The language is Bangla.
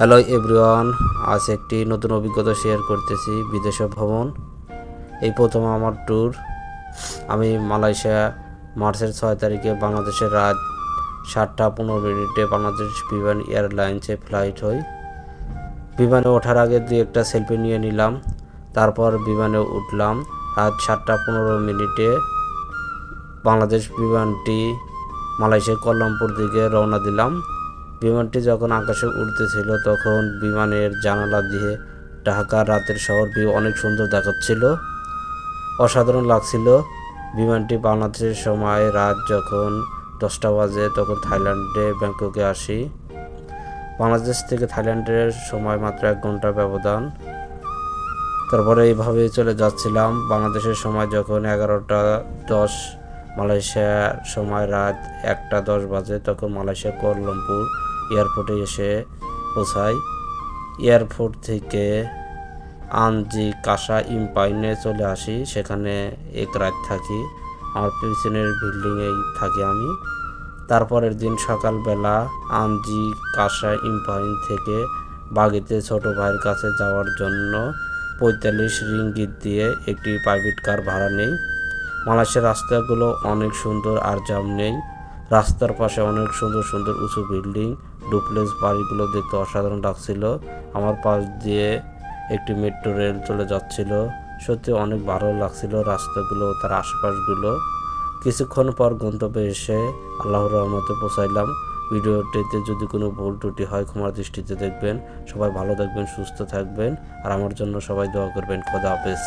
হ্যালো এভরিওয়ান, আজ একটি নতুন অভিজ্ঞতা শেয়ার করতেছি বিদেশে ভ্রমণ। এই প্রথম আমার ট্যুর আমি মালয়েশিয়া, মার্চের ছয় তারিখে বাংলাদেশের রাত সাতটা পনেরো মিনিটে বাংলাদেশ বিমান এয়ারলাইন্সে ফ্লাইট হই। বিমানে ওঠার আগে দুই একটা সেলফি নিয়ে নিলাম, তারপর বিমানে উঠলাম রাত সাতটা পনেরো মিনিটে। বাংলাদেশ বিমানটি মালয়েশিয়ার কল্লামপুর দিকে রওনা দিলাম। বিমানটি যখন আকাশে উড়তেছিল, তখন বিমানের জানালা দিয়ে ঢাকা রাতের শহর ভিউ অনেক সুন্দর দেখাচ্ছিল। অসাধারণ লাগছিল। বিমানটি বাংলাদেশের সময় রাত যখন দশটা বাজে, তখন থাইল্যান্ডে ব্যাংককে আসি। বাংলাদেশ থেকে থাইল্যান্ডের সময় মাত্র এক ঘণ্টার ব্যবধান। তারপরে এইভাবে চলে যাচ্ছিলাম। বাংলাদেশের সময় যখন এগারোটা দশ মালয়েশিয়ার সময় রাত একটা দশ বাজে তখন মালয়েশিয়া কুয়ালালামপুর এয়ারপোর্টে এসে পৌঁছাই এয়ারপোর্ট থেকে আনজি কাসা ইম্পাইনে চলে আসি, সেখানে এক রাত থাকি। আমার পিছনের বিল্ডিংয়েই থাকি আমি। তারপরের দিন সকালবেলা আনজি কাসা ইম্পাইন থেকে বাগিতে ছোট ভাইয়ের কাছে যাওয়ার জন্য পঁয়তাল্লিশ রিঙ্গিত দিয়ে একটি প্রাইভেট কার ভাড়া নেই। মালয়েশিয়ার রাস্তাগুলো অনেক সুন্দর, আর জাম নেই। রাস্তার পাশে অনেক সুন্দর সুন্দর উঁচু বিল্ডিং। ডুপ্লেক্স বাড়িগুলো দেখতে অসাধারণ লাগছিল। আমার পাশ দিয়ে একটি মেট্রো রেল চলে যাচ্ছিল। সত্যি অনেক ভালো লাগছিল রাস্তাগুলো তার আশপাশগুলো। কিছুক্ষণ পর গন্তব্যে এসে আল্লাহর রহমতে পৌঁছাইলাম। ভিডিওটিতে যদি কোনো ভুল ত্রুটি হয়, ক্ষমার দৃষ্টিতে দেখবেন। সবাই ভালো থাকবেন, সুস্থ থাকবেন। আর আমার জন্য সবাই দোয়া করবেন। খোদা হাফেজ।